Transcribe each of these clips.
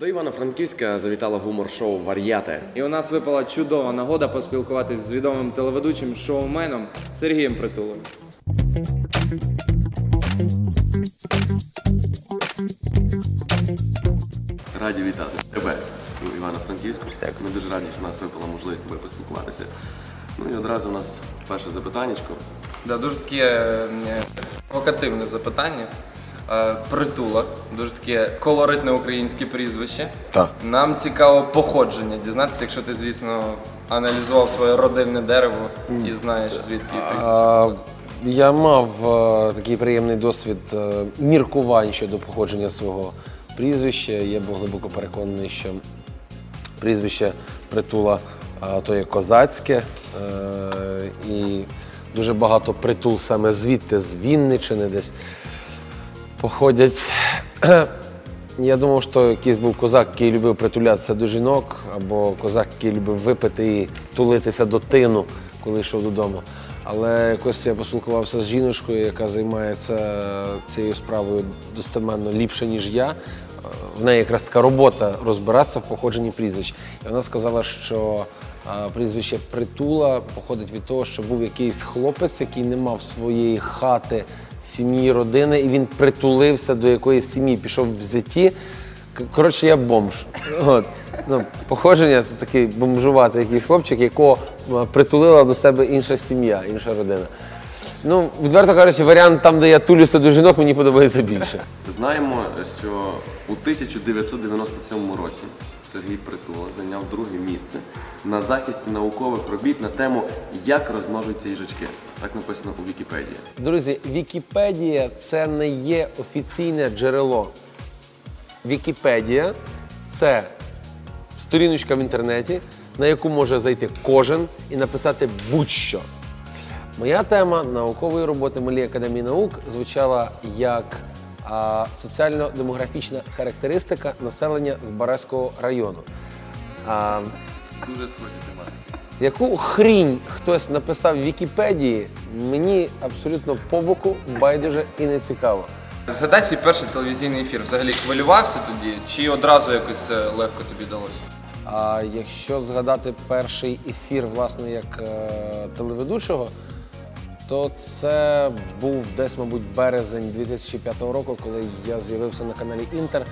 До Івано-Франківська завітало гумор-шоу Вар'яти. І у нас випала чудова нагода поспілкуватись з відомим телеведучим шоуменом Сергієм Притулою. Раді вітати тебе у Івано-Франківську. Ми дуже раді, що в нас випала можливість з тобою поспілкуватися. Ну і одразу у нас перше запитаннячко. Да, дуже таке е, провокативне запитання. Е, Притула, дуже таке колоритне українське прізвище. Так. Нам цікаво походження дізнатися, якщо ти, звісно, аналізував своє родинне дерево і знаєш, звідки. А, Я мав е, такий приємний досвід е, міркувань щодо походження свого прізвища. Я був глибоко переконаний, що прізвище притула е, то є козацьке. е, І дуже багато притул саме звідти, з Вінничини десь походять. Я думав, що якийсь був козак, який любив притулятися до жінок, або козак, який любив випити і тулитися до тину, коли йшов додому. Але якось я поспілкувався з жіночкою, яка займається цією справою достеменно ліпше, ніж я. В неї якраз така робота розбиратися в походженні прізвищ. І вона сказала, що прізвище Притула походить від того, що був якийсь хлопець, який не мав своєї хати, сім'ї, родини, і він притулився до якоїсь сім'ї, пішов в зяті. Коротше, я бомж. От. Ну, походження це такий бомжуватий хлопчик, якого притулила до себе інша сім'я, інша родина. Ну, відверто кажучи, варіант там, де я тулюся до жінок, мені подобається більше. Знаємо, що у 1997 році Сергій Притула зайняв друге місце на захисті наукових робіт на тему Як розмножуються їжачки. Так написано у Вікіпедії. Друзі, Вікіпедія це не є офіційне джерело. Вікіпедія це сторіночка в інтернеті, на яку може зайти кожен і написати будь-що. Моя тема наукової роботи Малій академії наук звучала як а, соціально-демографічна характеристика населення Збаразького району. А, Дуже схожі тематики. Яку хрінь хтось написав в Вікіпедії, мені абсолютно по боку, байдуже і не цікаво. Згадай свій перший телевізійний ефір. Взагалі хвилювався тоді, чи одразу якось це легко тобі далося? А якщо згадати перший ефір, власне, як е, телеведучого, то це був десь, мабуть, березень 2005 року, коли я з'явився на каналі Інтер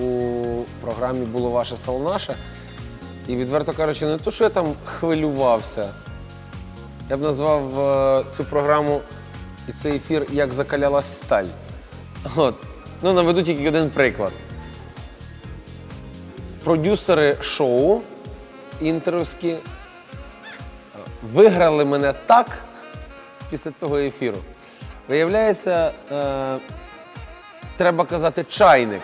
у програмі Було ваше, стало наше. І відверто кажучи, не то, що я там хвилювався. Я б назвав е, цю програму і цей ефір як закалялась сталь. От. Ну, наведу тільки один приклад. Продюсери шоу інтеровські е, виграли мене так після того ефіру. Виявляється, е, треба казати чайник.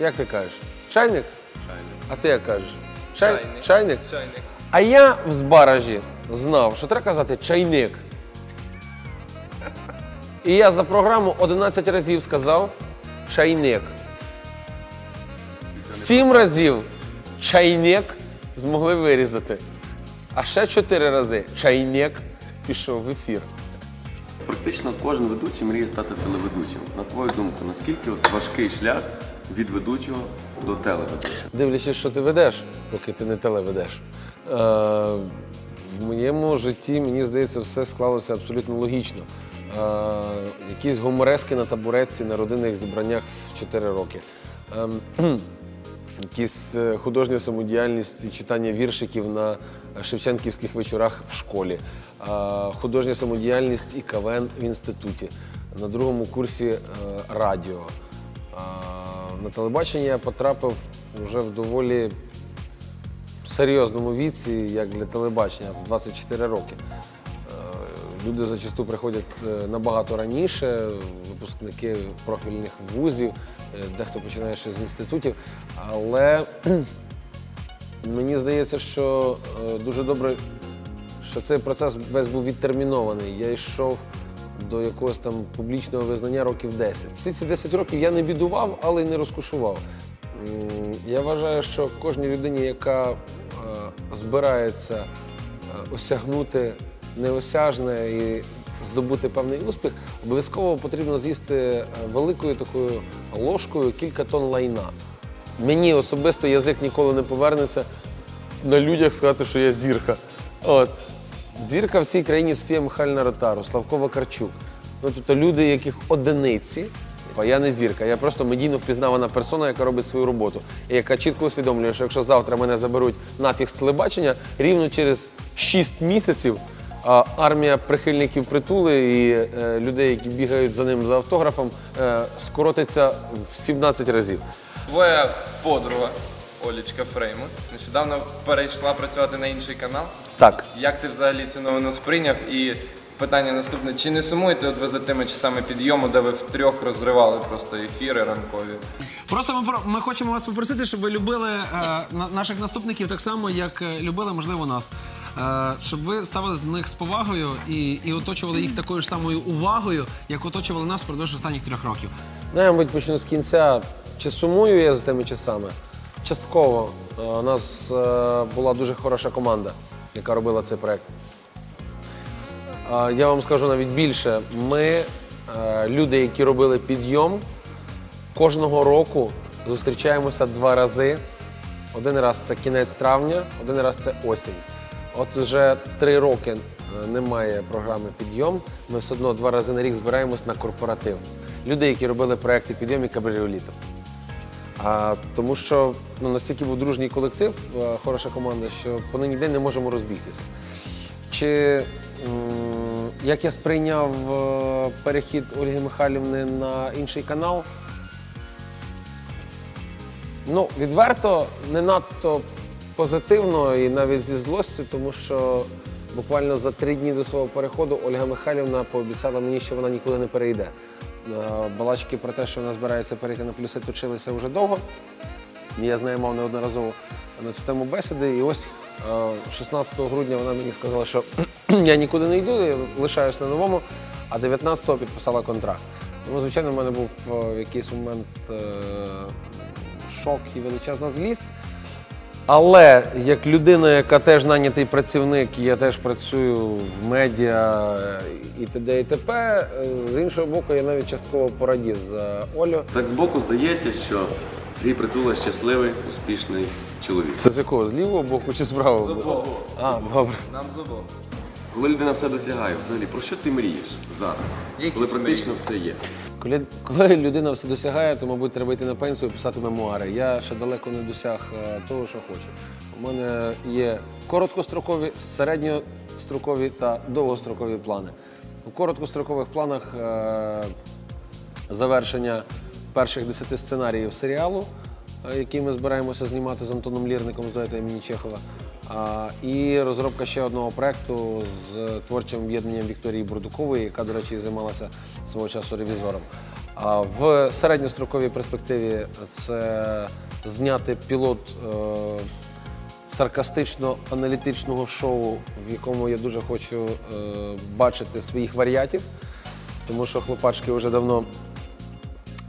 Як ти кажеш? Чайник? Чайник. А ти як кажеш? Чай... Чайник. Чайник? Чайник. А я в Збаражі знав, що треба казати чайник. І я за програму 11 разів сказав чайник. Сім разів чайник змогли вирізати. А ще чотири рази чайник пішов в ефір. Практично кожен ведучий мріє стати телеведучим. На твою думку, наскільки от важкий шлях від ведучого до телеведучого? Дивлячись, що ти ведеш, поки ти не телеведеш. Е, в моєму житті, мені здається, все склалося абсолютно логічно. Е, якісь гуморески на табуретці на родинних зібраннях в 4 роки. Кхм, якісь е, художня самодіяльність читання віршиків на Шевченківських вечорах в школі, е, художня самодіяльність і КВН в інституті, на другому курсі е, радіо. На телебачення я потрапив вже в доволі серйозному віці, як для телебачення, в 24 роки. Люди зачасту приходять набагато раніше, випускники профільних вузів, дехто починає ще з інститутів. Але мені здається, що е, дуже добре, що цей процес весь був відтермінований. Я йшов до якогось там публічного визнання років 10. Всі ці 10 років я не бідував, але й не розкошував. Я вважаю, що кожній людині, яка е, збирається е, осягнути неосяжне і здобути певний успіх, обов'язково потрібно з'їсти е, великою такою ложкою кілька тонн лайна. мені особисто язик ніколи не повернеться на людях сказати, що я зірка. От. Зірка в цій країні Софія Михайлівна Ротару, Славко Вакарчук. Ну, тобто люди, яких одиниці. А я не зірка, я просто медійно впізнавана персона, яка робить свою роботу. І яка чітко усвідомлює, що якщо завтра мене заберуть нафіг з телебачення, рівно через 6 місяців армія прихильників притули і е, людей, які бігають за ним за автографом, е, скоротиться в 17 разів. Твоя подруга Олічка Фреймут нещодавно перейшла працювати на інший канал. Так. Як ти взагалі цю новину сприйняв? І питання наступне: чи не сумуєте от ви за тими часами підйому, де ви втрьох розривали просто ефіри ранкові? Просто ми, про- ми хочемо вас попросити, щоб ви любили е, на- наших наступників так само, як е, любили, можливо, нас. Е, щоб ви ставились до них з повагою і, і оточували їх такою ж самою увагою, як оточували нас впродовж останніх трьох років. Ну, я, мабуть, почну з кінця. Чи сумую я за тими часами? Частково. Е, У нас е, була дуже хороша команда, яка робила цей проект. Я вам скажу навіть більше. Ми, е, люди, які робили підйом, кожного року зустрічаємося два рази. Один раз це кінець травня, один раз це осінь. От вже три роки е, немає програми підйом. Ми все одно два рази на рік збираємось на корпоратив. Люди, які робили проекти підйом і кабріолітов. А, тому що ну, настільки був дружній колектив, е, хороша команда, що по нині день не можемо розбігтися. Чи м, як я сприйняв е, перехід Ольги Михайлівни на інший канал? Ну, відверто, не надто позитивно і навіть зі злостю, тому що буквально за три дні до свого переходу Ольга Михайлівна пообіцяла мені, що вона нікуди не перейде. Е, Балачки про те, що вона збирається перейти на плюси, точилися вже довго. Я з нею мав неодноразово на цю тему бесіди. І ось 16 грудня вона мені сказала, що я нікуди не йду, я лишаюсь на новому, а 19-го підписала контракт. Тому, звичайно, в мене був е, в якийсь момент е, шок і величезна злість. Але як людина, яка теж нанятий працівник, я теж працюю в медіа е, і т.д. і т.п., е, з іншого боку, я навіть частково порадів за Олю. Так збоку здається, що Сергій Притула щасливий, успішний чоловік. Це з якого? З лівого боку чи з правого? боку? А, добре. Нам зубов. Коли людина все досягає, взагалі, про що ти мрієш зараз? Які Коли мрії? практично все є. Коли, коли людина все досягає, то, мабуть, треба йти на пенсію і писати мемуари. Я ще далеко не досяг е, того, що хочу. У мене є короткострокові, середньострокові та довгострокові плани. У короткострокових планах е, завершення перших десяти сценаріїв серіалу, який ми збираємося знімати з Антоном Лірником з дуету імені Чехова. І розробка ще одного проекту з творчим об'єднанням Вікторії Бурдукової, яка, до речі, займалася свого часу ревізором. В середньостроковій перспективі це зняти пілот е, саркастично-аналітичного шоу, в якому я дуже хочу е, бачити своїх варіатів, тому що хлопачки вже давно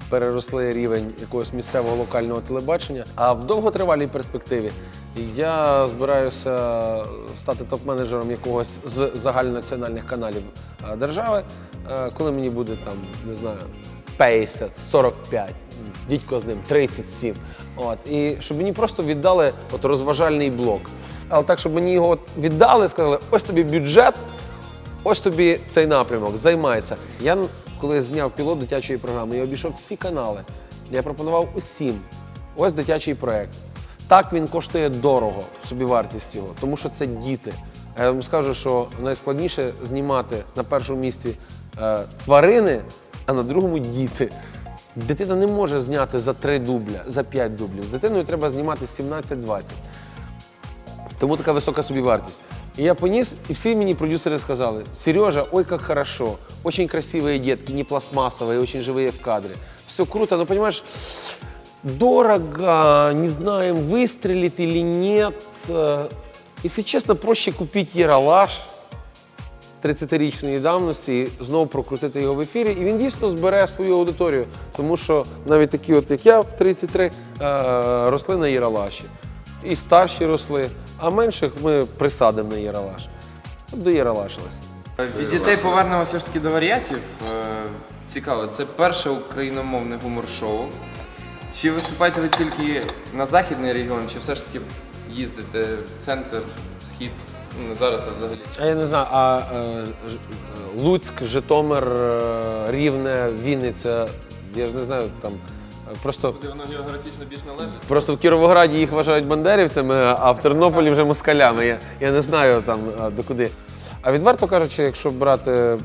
переросли рівень якогось місцевого локального телебачення. А в довготривалій перспективі я збираюся стати топ-менеджером якогось з загальнонаціональних каналів е, держави, е, коли мені буде там, не знаю, 50, 45, дідько з ним 37. От. І щоб мені просто віддали от розважальний блок. Але так, щоб мені його віддали, сказали, ось тобі бюджет, Ось тобі цей напрямок, займається. Я коли зняв пілот дитячої програми, я обійшов всі канали. Я пропонував усім. Ось дитячий проект. Так він коштує дорого, собівартість його, тому що це діти. Я вам скажу, що найскладніше знімати на першому місці е, тварини, а на другому діти. Дитина не може зняти за три дубля, за п'ять дублів. З дитиною треба знімати 17-20. Тому така висока собівартість. І я поніс, і всі мені продюсери сказали: Сережа, ой, как хорошо, очень красивые детки, не пластмассовые, очень живые в кадре. Все круто, но понимаешь, дорого, не знаем, выстрелит или нет. Э, Если честно, проще купить Ералаш 30-річної давності і знову прокрутити його в ефірі, і він дійсно збере свою аудиторію. Тому що навіть такі, от як я в 33, е, росли на Єралаші. І старші росли, а менших ми присадимо на Єралаш. До Єралашились. Від дітей повернемося все ж таки до варіатів. Е, Цікаво, це перше україномовне гумор-шоу. Чи виступаєте ви тільки на західний регіон, чи все ж таки їздите в центр, схід? Ну, зараз, а взагалі. А я не знаю, а е, е, Луцьк, Житомир, Рівне, Вінниця, я ж не знаю, там просто. Куди воно географічно більш належить? Просто в Кіровограді їх вважають бандерівцями, а в Тернополі вже москалями. Я, я не знаю там а. А відверто кажучи, якщо брати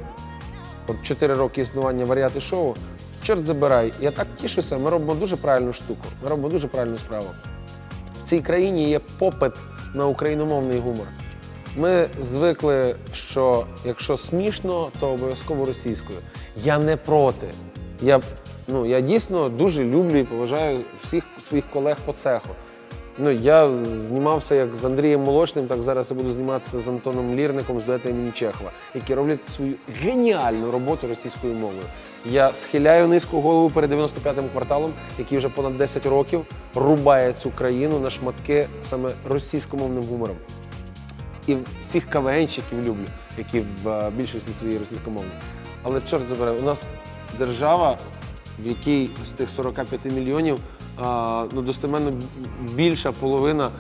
от 4 роки існування варіати шоу, чорт забирай, я так тішуся, ми робимо дуже правильну штуку, ми робимо дуже правильну справу. В цій країні є попит на україномовний гумор. Ми звикли, що якщо смішно, то обов'язково російською. Я не проти. Я, ну, я дійсно дуже люблю і поважаю всіх своїх колег по цеху. Ну, я знімався як з Андрієм Молочним, так зараз я буду зніматися з Антоном Лірником з дуета імені Чехова, які роблять свою геніальну роботу російською мовою. Я схиляю низьку голову перед 95-м кварталом, який вже понад 10 років рубає цю країну на шматки саме російськомовним гумором. І всіх КВНщиків люблю, які в більшості своїй російськомовні. Але чорт забирай, у нас держава, в якій з тих 45 мільйонів а, ну, достеменно більша половина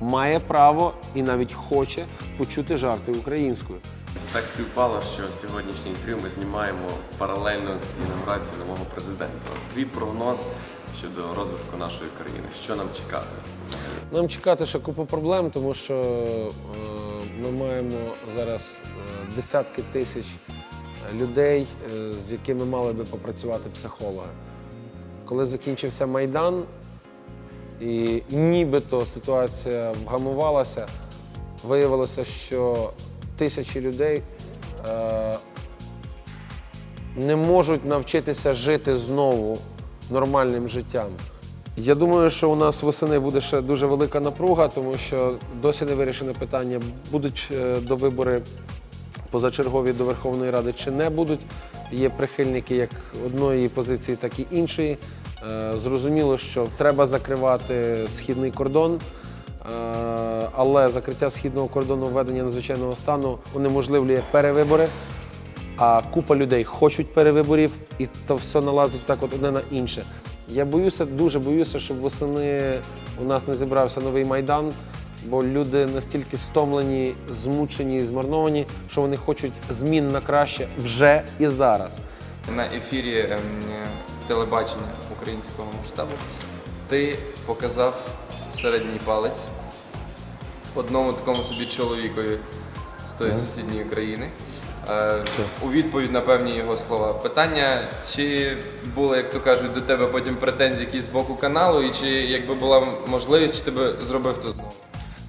має право і навіть хоче почути жарти українською. Так співпало, що сьогоднішнє інтерв'ю ми знімаємо паралельно з інаугурацією нового президента. Твій прогноз щодо розвитку нашої країни. Що нам чекати? Нам чекати ще купу проблем, тому що е, ми маємо зараз е, десятки тисяч людей, е, з якими мали би попрацювати психологи. Коли закінчився Майдан, і нібито ситуація вгамувалася, виявилося, що тисячі людей е, не можуть навчитися жити знову нормальним життям. Я думаю, що у нас восени буде ще дуже велика напруга, тому що досі не вирішене питання, будуть е, до вибори позачергові до Верховної Ради чи не будуть. Є прихильники як одної позиції, так і іншої. Е, Зрозуміло, що треба закривати східний кордон, е, але закриття східного кордону введення надзвичайного стану унеможливлює перевибори. А купа людей хочуть перевиборів, і то все налазить так от одне на інше. Я боюся, дуже боюся, щоб восени у нас не зібрався новий майдан, бо люди настільки стомлені, змучені і змарновані, що вони хочуть змін на краще вже і зараз. На ефірі ем, телебачення українського масштабу ти показав середній палець одному такому собі чоловікові з тої сусідньої країни. Е, у відповідь на певні його слова. Питання, чи були, як то кажуть, до тебе потім претензії якісь з боку каналу, і чи якби була можливість, чи ти би зробив то знову?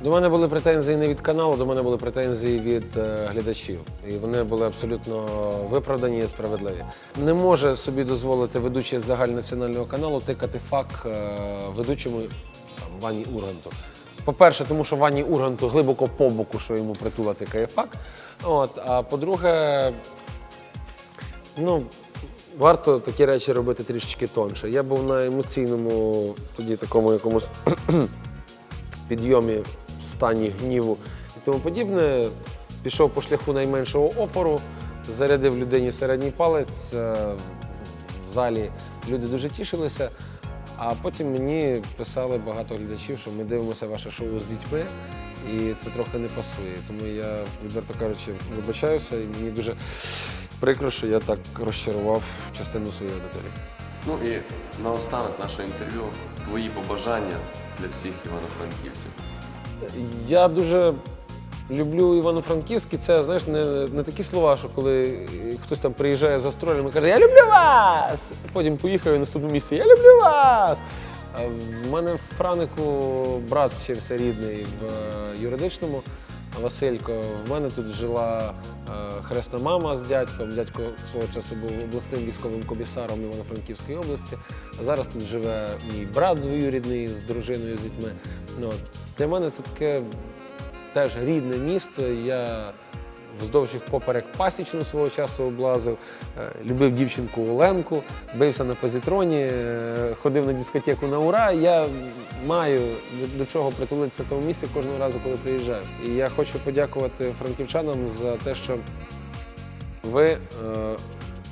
До мене були претензії не від каналу, до мене були претензії від е, глядачів. І вони були абсолютно виправдані і справедливі. Не може собі дозволити ведучий загальнонаціонального каналу тикати фак е, ведучому Вані Урганту. По-перше, тому що Вані Урганту глибоко по боку, що йому притула тикає фак. А по-друге, ну, варто такі речі робити трішечки тонше. Я був на емоційному, тоді такому якомусь підйомі, стані гніву і тому подібне. Пішов по шляху найменшого опору, зарядив людині середній палець. е, В залі люди дуже тішилися. А потім мені писали багато глядачів, що ми дивимося ваше шоу з дітьми, і це трохи не пасує. Тому я, відверто кажучи, вибачаюся, і мені дуже прикро, що я так розчарував частину своєї аудиторії. Ну і наостанок нашого інтерв'ю твої побажання для всіх івано-франківців. Я дуже люблю Івано-Франківськ, і це знаєш, не, не такі слова, що коли хтось там приїжджає за і каже Я люблю вас! Потім поїхав в наступному місті Я люблю вас! У мене в Франику брат вчився рідний в е, юридичному. Василько, в мене тут жила е, хресна мама з дядьком. Дядько свого часу був обласним військовим комісаром Івано-Франківської області. Зараз тут живе мій брат двоюрідний з дружиною, з дітьми. Ну. Для мене це таке теж рідне місто. Я вздовж і впоперек пасічну свого часу облазив, е, любив дівчинку Оленку, бився на позитроні, е, ходив на дискотеку на ура. Я маю до, чого притулитися в тому місці кожного разу, коли приїжджаю. І я хочу подякувати франківчанам за те, що ви е,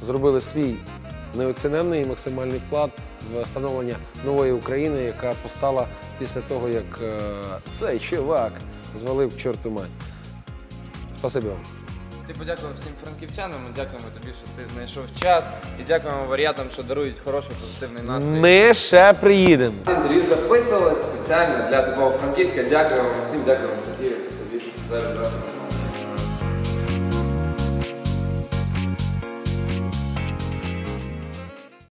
зробили свій неоціненний і максимальний вклад в становлення нової України, яка постала після того, як цей чувак звалив чорту мать. Спасибі вам. Ти подякував всім франківчанам, дякуємо тобі, що ти знайшов час. І дякуємо варіатам, що дарують хороший позитивний настрій. Ми ще приїдемо. Інтерв'ю записували спеціально для такого Франківська. Дякуємо всім, дякуємо Сергію, тобі за